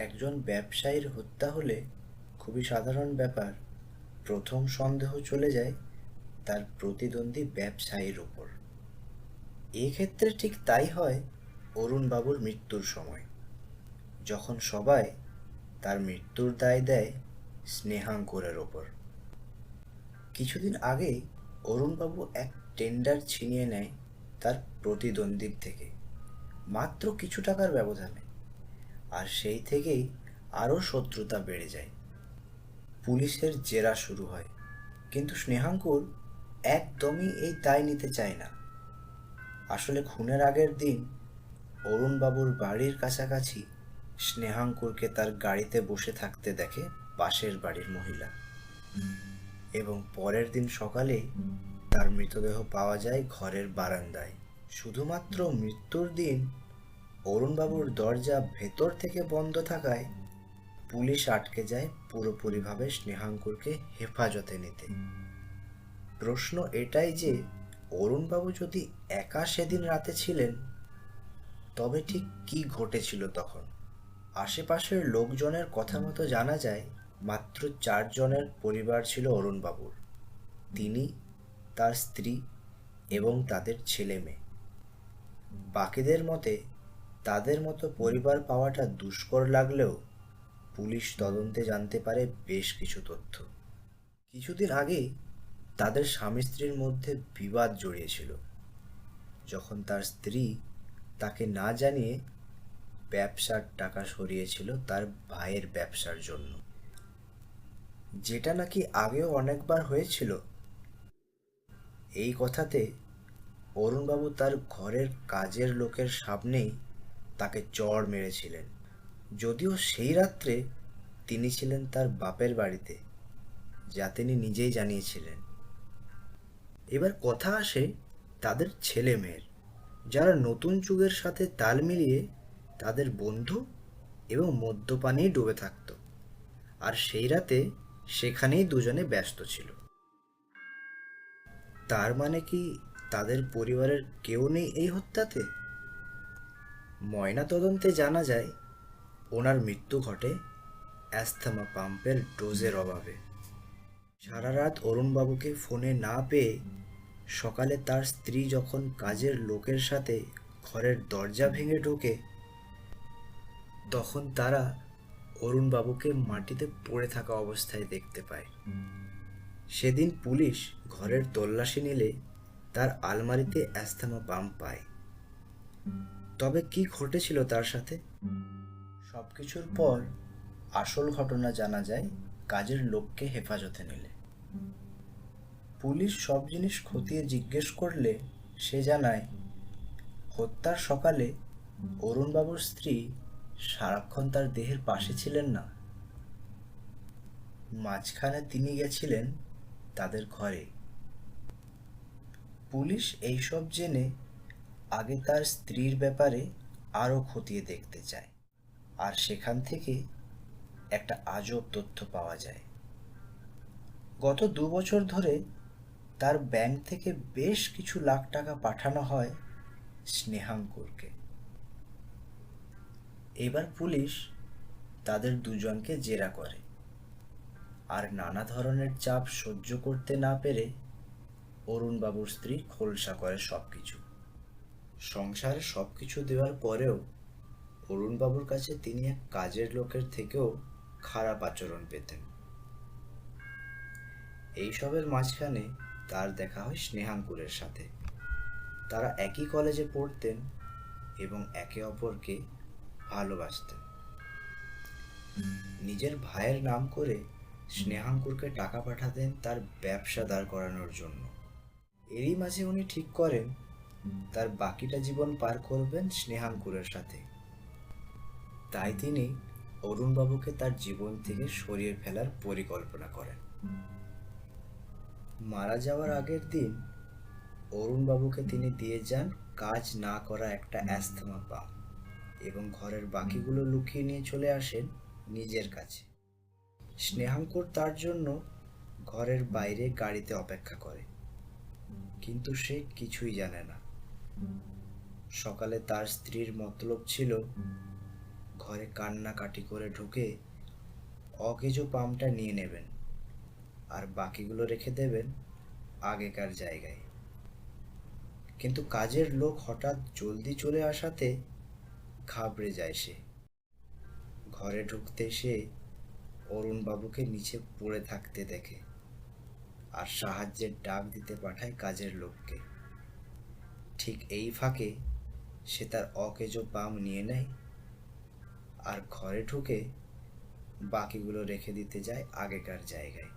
একজন ব্যবসায়ীর হত্যা হলে খুবই সাধারণ ব্যাপার। প্রথম সন্দেহ চলে যায় তার প্রতিদ্বন্দ্বী ব্যবসায়ীর ওপর। এক্ষেত্রে ঠিক তাই হয় অরুণবাবুর মৃত্যুর সময়। যখন সবাই তার মৃত্যুর দায় দেয় স্নেহাঙ্কুরের ওপর। কিছুদিন আগেই অরুণবাবু এক টেন্ডার ছিনিয়ে নেয় তার প্রতিদ্বন্দ্বীর থেকে। মাত্র কিছু টাকার ব্যবধানে। আর সেই থেকেই আরও শত্রুতা বেড়ে যায়। পুলিশের জেরা শুরু হয়। কিন্তু স্নেহাঙ্কুর একদমই এই দায় নিতে চায় না। আসলে খুনের আগের দিন অরুণবাবুর বাড়ির কাছাকাছি স্নেহাঙ্কুরকে তার গাড়িতে বসে থাকতে দেখে পাশের বাড়ির মহিলা। এবং পরের দিন সকালে তার মৃতদেহ পাওয়া যায় ঘরের বারান্দায়। শুধুমাত্র মৃত্যুর দিন অরুণবাবুর দরজা ভেতর থেকে বন্ধ থাকায় পুলিশ আটকে যায় পুরোপুরিভাবে স্নেহাঙ্কুরকে হেফাজতে নিতে। প্রশ্ন এটাই যে, অরুণবাবু যদি একা সেদিন রাতে ছিলেন, তবে ঠিক কি ঘটেছিল তখন? আশেপাশের লোকজনের কথা মতো জানা যায়, মাত্র চারজনের পরিবার ছিল অরুণবাবুর। তিনি, তার স্ত্রী এবং তাদের ছেলে মেয়ে বাকিদের মতে তাদের মতো পরিবার পাওয়াটা দুষ্কর লাগলেও পুলিশ তদন্তে জানতে পারে বেশ কিছু তথ্য। কিছুদিন আগেই তাদের স্বামী স্ত্রীর মধ্যে বিবাদ জড়িয়েছিল। যখন তার স্ত্রী তাকে না জানিয়ে ব্যবসার টাকা সরিয়েছিল তার ভাইয়ের ব্যবসার জন্য। যেটা নাকি আগেও অনেকবার হয়েছিল। এই কথাতে অরুণবাবু তার ঘরের কাজের লোকের সামনেই তাকে চড় মেরেছিলেন। যদিও সেই রাত্রে তিনি ছিলেন তার বাপের বাড়িতে, যা তিনি নিজেই জানিয়েছিলেন। এবার কথা আসে তাদের ছেলে মেয়ের, যারা নতুন যুগের সাথে তাল মিলিয়ে তাদের বন্ধু এবং মদ্যপানেই ডুবে থাকত। আর সেই রাতে সেখানেই দুজনে ব্যস্ত ছিল। তার মানে কি তাদের পরিবারের কেউ নেই এই হত্যাতে? ময়না তদন্তে জানা যায়, ওনার মৃত্যু ঘটে অ্যাস্থমা পাম্পের ডোজের অভাবে। সারা রাত অরুণবাবুকে ফোনে না পেয়ে সকালে তার স্ত্রী যখন কাজের লোকের সাথে ঘরের দরজা ভেঙে ঢোকে, তখন তারা অরুণবাবুকে মাটিতে পড়ে থাকা অবস্থায় দেখতে পায়। সেদিন পুলিশ ঘরের তল্লাশি নিলে তার আলমারিতে অ্যাস্থমা পাম্প পায়। তবে কি ঘটেছিল তার সাথে? সবকিছুর পর আসল ঘটনা জানা যায় কাজের লোককে হেফাজতে নিলে। পুলিশ সব জিনিস খতিয়ে জিজ্ঞেস করলে সে জানায়, হত্যার সকালে অরুণবাবুর স্ত্রী সারাক্ষণ তার দেহের পাশে ছিলেন না। মাঝখানে তিনি গেছিলেন তাদের ঘরে। পুলিশ এইসব জেনে আগে তার স্ত্রীর ব্যাপারে আরও খতিয়ে দেখতে চায়। আর সেখান থেকে একটা আজব তথ্য পাওয়া যায়। গত দু বছর ধরে তার ব্যাংক থেকে বেশ কিছু লাখ টাকা পাঠানো হয় স্নেহাঙ্কুরকে। এবার পুলিশ তাদের দুজনকে জেরা করে। আর নানা ধরনের চাপ সহ্য করতে না পেরে অরুণবাবুর স্ত্রী খোলসা করে সব কিছু সংসারে সব কিছু দেওয়ার পরেও অরুণবাবুর কাছে তিনি এক কাজের লোকের থেকেও খারাপ আচরণ পেতেন। এইসবের মাঝখানে তার দেখা হয় স্নেহাঙ্কুরের সাথে। তারা একই কলেজে পড়তেন এবং একে অপরকে ভালোবাসতেন। নিজের ভাইয়ের নাম করে স্নেহাঙ্কুরকে টাকা পাঠাতেন তার ব্যবসা দাঁড় করানোর জন্য। এরই মাঝে উনি ঠিক করেন তার বাকিটা জীবন পার করবেন স্নেহাঙ্কুরের সাথে। তাই তিনি অরুণবাবুকে তার জীবন থেকে সরিয়ে ফেলার পরিকল্পনা করেন। মারা যাওয়ার আগের দিন অরুণবাবুকে তিনি দিয়ে যান কাজ না করা একটা অ্যাস্থমা পাম্প এবং ঘরের বাকিগুলো লুকিয়ে নিয়ে চলে আসেন নিজের কাছে। স্নেহাঙ্কুর তার জন্য ঘরের বাইরে গাড়িতে অপেক্ষা করে, কিন্তু সে কিছুই জানে না। সকালে তার স্ত্রীর মতলব ছিল, ঘরে কান্নাকাটি করে ঢুকে অকেজো পামটা নিয়ে নেবেন আর বাকিগুলো রেখে দেবেন আগেকার জায়গায়। কিন্তু কাজের লোক হঠাৎ জলদি চলে আসাতে ঘাবড়ে যায় সে। ঘরে ঢুকতে সে অরুণবাবুকে নিচে পড়ে থাকতে দেখে আর সাহায্যের ডাক দিতে পাঠায় কাজের লোককে। ঠিক এই ফাঁকে সে তার অকেজো পাম নিয়ে নেয় আর ঘরে ঢুকে বাকিগুলো রেখে দিতে যায় আগেকার জায়গায়।